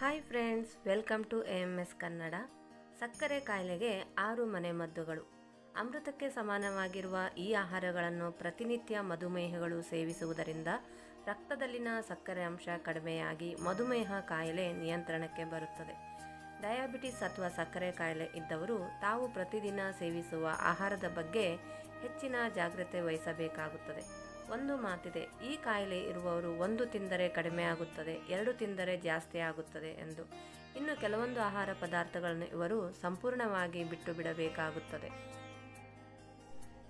Hi friends, welcome to A M S Kannada. ಸಕ್ಕರೆ ಕಾಯಿಲೆಗೆ ಆರು ಮನೆ ಮದ್ದುಗಳು. ಅಮೃತಕ್ಕೆ ಸಮಾನವಾಗಿರುವ ಈ ಆಹಾರಗಳನ್ನು ಪ್ರತಿನಿತ್ಯ ಮಧುಮೇಹಗಳು ಸೇವಿಸುವುದರಿಂದ ರಕ್ತದಲ್ಲಿನ ಸಕ್ಕರೆ ಅಂಶ ಕಡಿಮೆಯಾಗಿ ಮಧುಮೇಹ ಕಾಯಿಲೆ ನಿಯಂತ್ರಣಕ್ಕೆ ಬರುತ್ತದೆ. ಡಯಾಬಿಟಿಸ್ ಅಥವಾ ಸಕ್ಕರೆ ಕಾಯಿಲೆ ಇದ್ದವರು ತಾವು ಪ್ರತಿದಿನ ಸೇವಿಸುವ ಆಹಾರದ ಬಗ್ಗೆ ಹೆಚ್ಚಿನ ಜಾಗ್ರತೆ ವಹಿಸಬೇಕಾಗುತ್ತದೆ. ಒಂದು ಮಾತಿದೆ, ಈ ಕಾಯಿಲೆ ಇರುವವರು ಒಂದು ತಿಂದರೆ ಕಡಿಮೆ ಆಗುತ್ತದೆ, ಎರಡು ತಿಂದರೆ ಜಾಸ್ತಿ ಆಗುತ್ತದೆ ಎಂದು. ಇನ್ನು ಕೆಲವೊಂದು ಆಹಾರ ಪದಾರ್ಥಗಳನ್ನು ಇವರು ಸಂಪೂರ್ಣವಾಗಿ ಬಿಟ್ಟು ಬಿಡಬೇಕಾಗುತ್ತದೆ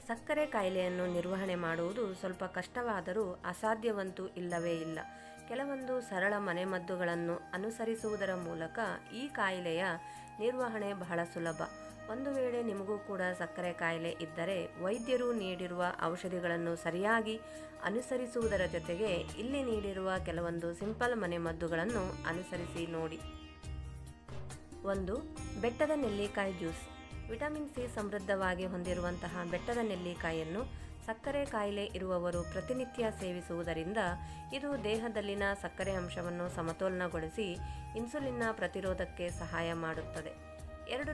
ಸಕ್ಕರೆ ಕಾಯಿಲೆಯನ್ನು ನಿರ್ವಹಣೆ ಮಾಡುವುದು ಸ್ವಲ್ಪ ಕಷ್ಟವಾದರೂ ಅಸಾಧ್ಯವಂತೂ ಇಲ್ಲವೇ ಇಲ್ಲ. ಕೆಲವೊಂದು ಸರಳ ಮನೆಮದ್ದುಗಳನ್ನು ಅನುಸರಿಸುವುದರ ಮೂಲಕ ಈ ಕಾಯಿಲೆಯ ನಿರ್ವಹಣೆ ಬಹಳ ಸುಲಭ. ಒಂದು ವೇಳೆ ನಿಮಗೂ ಕೂಡ ಸಕ್ಕರೆ ಕಾಯಿಲೆ ಇದ್ದರೆ ವೈದ್ಯರು ನೀಡಿರುವ ಔಷಧಿಗಳನ್ನು ಸರಿಯಾಗಿ ಅನುಸರಿಸುವುದರ ಜೊತೆಗೆ ಇಲ್ಲಿ ನೀಡಿರುವ ಕೆಲವೊಂದು ಸಿಂಪಲ್ ಮನೆಮದ್ದುಗಳನ್ನು ಅನುಸರಿಸಿ ನೋಡಿ. ಒಂದು, ಬೆಟ್ಟದ ನೆಲ್ಲಿಕಾಯಿ ಜ್ಯೂಸ್. ವಿಟಮಿನ್ ಸಿ ಸಮೃದ್ಧವಾಗಿ ಹೊಂದಿರುವಂತಹ ಬೆಟ್ಟದ ನೆಲ್ಲಿಕಾಯಿಯನ್ನು ಸಕ್ಕರೆ ಕಾಯಿಲೆ ಇರುವವರು ಪ್ರತಿನಿತ್ಯ ಸೇವಿಸುವುದರಿಂದ ಇದು ದೇಹದಲ್ಲಿನ ಸಕ್ಕರೆ ಅಂಶವನ್ನು ಸಮತೋಲನಗೊಳಿಸಿ ಇನ್ಸುಲಿನ್ನ ಪ್ರತಿರೋಧಕ್ಕೆ ಸಹಾಯ ಮಾಡುತ್ತದೆ. ಎರಡು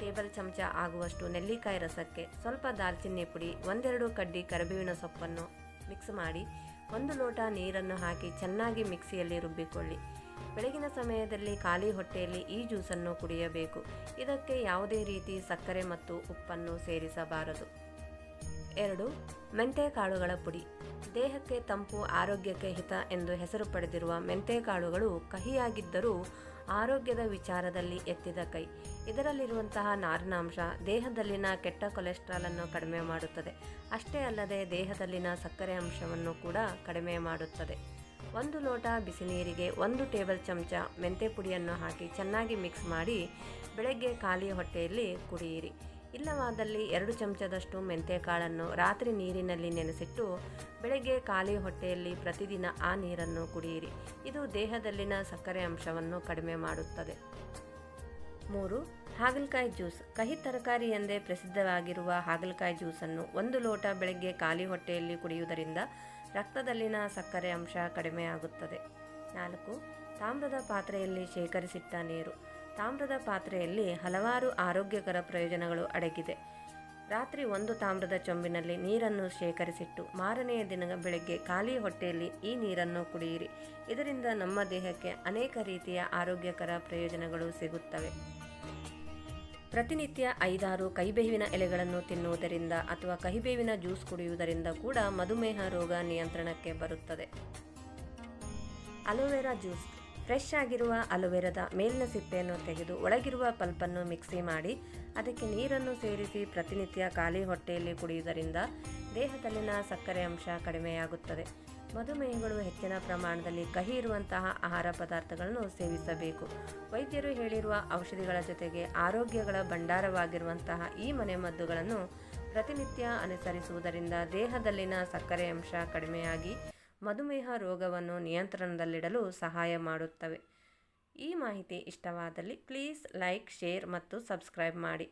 ಟೇಬಲ್ ಚಮಚ ಆಗುವಷ್ಟು ನೆಲ್ಲಿಕಾಯಿ ರಸಕ್ಕೆ ಸ್ವಲ್ಪ ದಾಲ್ಚಿನ್ನಿ ಪುಡಿ, ಒಂದೆರಡು ಕಡ್ಡಿ ಕರಿಬೇವಿನ ಸೊಪ್ಪನ್ನು ಮಿಕ್ಸ್ ಮಾಡಿ, ಒಂದು ಲೋಟ ನೀರನ್ನು ಹಾಕಿ ಚೆನ್ನಾಗಿ ಮಿಕ್ಸಿಯಲ್ಲಿ ರುಬ್ಬಿಕೊಳ್ಳಿ. ಬೆಳಗಿನ ಸಮಯದಲ್ಲಿ ಖಾಲಿ ಹೊಟ್ಟೆಯಲ್ಲಿ ಈ ಜ್ಯೂಸನ್ನು ಕುಡಿಯಬೇಕು. ಇದಕ್ಕೆ ಯಾವುದೇ ರೀತಿ ಸಕ್ಕರೆ ಮತ್ತು ಉಪ್ಪನ್ನು ಸೇರಿಸಬಾರದು. ಎರಡು ಮೆಂತೆ ಕಾಳುಗಳ ಪುಡಿ. ದೇಹಕ್ಕೆ ತಂಪು, ಆರೋಗ್ಯಕ್ಕೆ ಹಿತ ಎಂದು ಹೆಸರು ಪಡೆದಿರುವ ಮೆಂತೆ ಕಾಳುಗಳು ಕಹಿಯಾಗಿದ್ದರೂ ಆರೋಗ್ಯದ ವಿಚಾರದಲ್ಲಿ ಎತ್ತಿದ ಕೈ. ಇದರಲ್ಲಿರುವಂತಹ ನಾರಿನಾಂಶ ದೇಹದಲ್ಲಿನ ಕೆಟ್ಟ ಕೊಲೆಸ್ಟ್ರಾಲ್ ಅನ್ನು ಕಡಿಮೆ ಮಾಡುತ್ತದೆ. ಅಷ್ಟೇ ಅಲ್ಲದೆ ದೇಹದಲ್ಲಿನ ಸಕ್ಕರೆ ಅಂಶವನ್ನು ಕೂಡ ಕಡಿಮೆ ಮಾಡುತ್ತದೆ. ಒಂದು ಲೋಟ ಬಿಸಿ ನೀರಿಗೆ ಒಂದು ಟೇಬಲ್ ಚಮಚ ಮೆಂತೆ ಪುಡಿಯನ್ನು ಹಾಕಿ ಚೆನ್ನಾಗಿ ಮಿಕ್ಸ್ ಮಾಡಿ ಬೆಳಗ್ಗೆ ಖಾಲಿ ಹೊಟ್ಟೆಯಲ್ಲಿ ಕುಡಿಯಿರಿ. ಇಲ್ಲವಾದಲ್ಲಿ ಎರಡು ಚಮಚದಷ್ಟು ಮೆಂತೆಕಾಳನ್ನು ರಾತ್ರಿ ನೀರಿನಲ್ಲಿ ನೆನೆಸಿಟ್ಟು ಬೆಳಗ್ಗೆ ಖಾಲಿ ಹೊಟ್ಟೆಯಲ್ಲಿ ಪ್ರತಿದಿನ ಆ ನೀರನ್ನು ಕುಡಿಯಿರಿ. ಇದು ದೇಹದಲ್ಲಿನ ಸಕ್ಕರೆ ಅಂಶವನ್ನು ಕಡಿಮೆ ಮಾಡುತ್ತದೆ. ಮೂರು, ಹಾಗಲಕಾಯಿ ಜ್ಯೂಸ್. ಕಹಿ ತರಕಾರಿ ಎಂದೇ ಪ್ರಸಿದ್ಧವಾಗಿರುವ ಹಾಗಲಕಾಯಿ ಜ್ಯೂಸನ್ನು ಒಂದು ಲೋಟ ಬೆಳಗ್ಗೆ ಖಾಲಿ ಹೊಟ್ಟೆಯಲ್ಲಿ ಕುಡಿಯುವುದರಿಂದ ರಕ್ತದಲ್ಲಿನ ಸಕ್ಕರೆ ಅಂಶ ಕಡಿಮೆಯಾಗುತ್ತದೆ. ನಾಲ್ಕು, ತಾಮ್ರದ ಪಾತ್ರೆಯಲ್ಲಿ ಶೇಖರಿಸಿಟ್ಟ ನೀರು. ತಾಮ್ರದ ಪಾತ್ರೆಯಲ್ಲಿ ಹಲವಾರು ಆರೋಗ್ಯಕರ ಪ್ರಯೋಜನಗಳು ಅಡಗಿದೆ. ರಾತ್ರಿ ಒಂದು ತಾಮ್ರದ ಚೊಂಬಿನಲ್ಲಿ ನೀರನ್ನು ಶೇಖರಿಸಿಟ್ಟು ಮಾರನೆಯ ದಿನ ಬೆಳಗ್ಗೆ ಖಾಲಿ ಹೊಟ್ಟೆಯಲ್ಲಿ ಈ ನೀರನ್ನು ಕುಡಿಯಿರಿ. ಇದರಿಂದ ನಮ್ಮ ದೇಹಕ್ಕೆ ಅನೇಕ ರೀತಿಯ ಆರೋಗ್ಯಕರ ಪ್ರಯೋಜನಗಳು ಸಿಗುತ್ತವೆ. ಪ್ರತಿನಿತ್ಯ ಐದಾರು ಕಹಿಬೇವಿನ ಎಲೆಗಳನ್ನು ತಿನ್ನುವುದರಿಂದ ಅಥವಾ ಕಹಿಬೇವಿನ ಜ್ಯೂಸ್ ಕುಡಿಯುವುದರಿಂದ ಕೂಡ ಮಧುಮೇಹ ರೋಗ ನಿಯಂತ್ರಣಕ್ಕೆ ಬರುತ್ತದೆ. Aloe vera juice. ಫ್ರೆಶ್ ಆಗಿರುವ ಅಲೋವೆರಾದ ಮೇಲಿನ ಸಿಪ್ಪೆಯನ್ನು ತೆಗೆದು ಒಳಗಿರುವ ಪಲ್ಪನ್ನು ಮಿಕ್ಸಿ ಮಾಡಿ, ಅದಕ್ಕೆ ನೀರನ್ನು ಸೇರಿಸಿ ಪ್ರತಿನಿತ್ಯ ಖಾಲಿ ಹೊಟ್ಟೆಯಲ್ಲಿ ಕುಡಿಯುವುದರಿಂದ ದೇಹದಲ್ಲಿನ ಸಕ್ಕರೆ ಅಂಶ ಕಡಿಮೆಯಾಗುತ್ತದೆ. ಮಧುಮೇಹಿಗಳು ಹೆಚ್ಚಿನ ಪ್ರಮಾಣದಲ್ಲಿ ಕಹಿ ಇರುವಂತಹ ಆಹಾರ ಪದಾರ್ಥಗಳನ್ನು ಸೇವಿಸಬೇಕು. ವೈದ್ಯರು ಹೇಳಿರುವ ಔಷಧಿಗಳ ಜೊತೆಗೆ ಆರೋಗ್ಯಗಳ ಭಂಡಾರವಾಗಿರುವಂತಹ ಈ ಮನೆಮದ್ದುಗಳನ್ನು ಪ್ರತಿನಿತ್ಯ ಅನುಸರಿಸುವುದರಿಂದ ದೇಹದಲ್ಲಿನ ಸಕ್ಕರೆ ಅಂಶ ಕಡಿಮೆಯಾಗಿ ಮಧುಮೇಹ ರೋಗವನ್ನು ನಿಯಂತ್ರಣದಲ್ಲಿಡಲು ಸಹಾಯ ಮಾಡುತ್ತವೆ. ಈ ಮಾಹಿತಿ ಇಷ್ಟವಾದಲ್ಲಿ ಪ್ಲೀಸ್ ಲೈಕ್ ಶೇರ್ ಮತ್ತು ಸಬ್ಸ್ಕ್ರೈಬ್ ಮಾಡಿ.